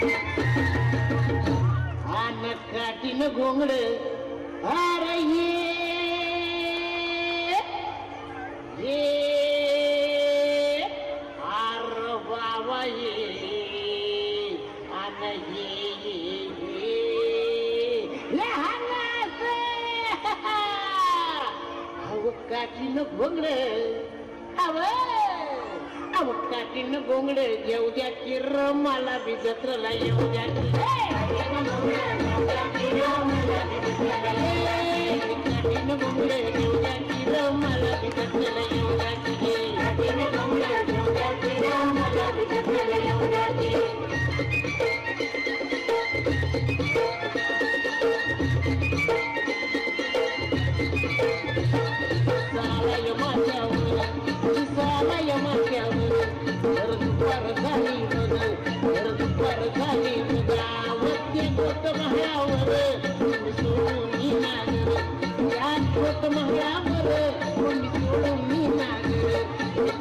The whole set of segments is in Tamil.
காட்டின குங்குடு ஆரையே காட்டின குங்குடு அவன் काठीनं गोंगड येऊ द्या की रमाला बिजत्रला येऊ द्या काठीनं गोंगड येऊ द्या की रमाला बिजत्रला येऊ द्या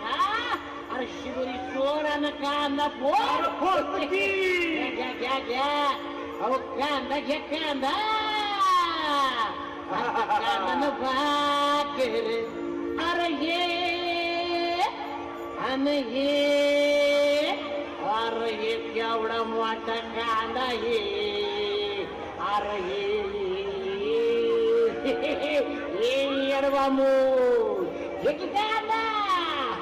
cá! Arshigurishora na kanda por português! Já, já, já! Alô, kanda, já kanda! Kanda na vaca! Araye! Anaye! Araye, que aura mata kanda ye! Araye! Ei, Arvamu! Jequitá!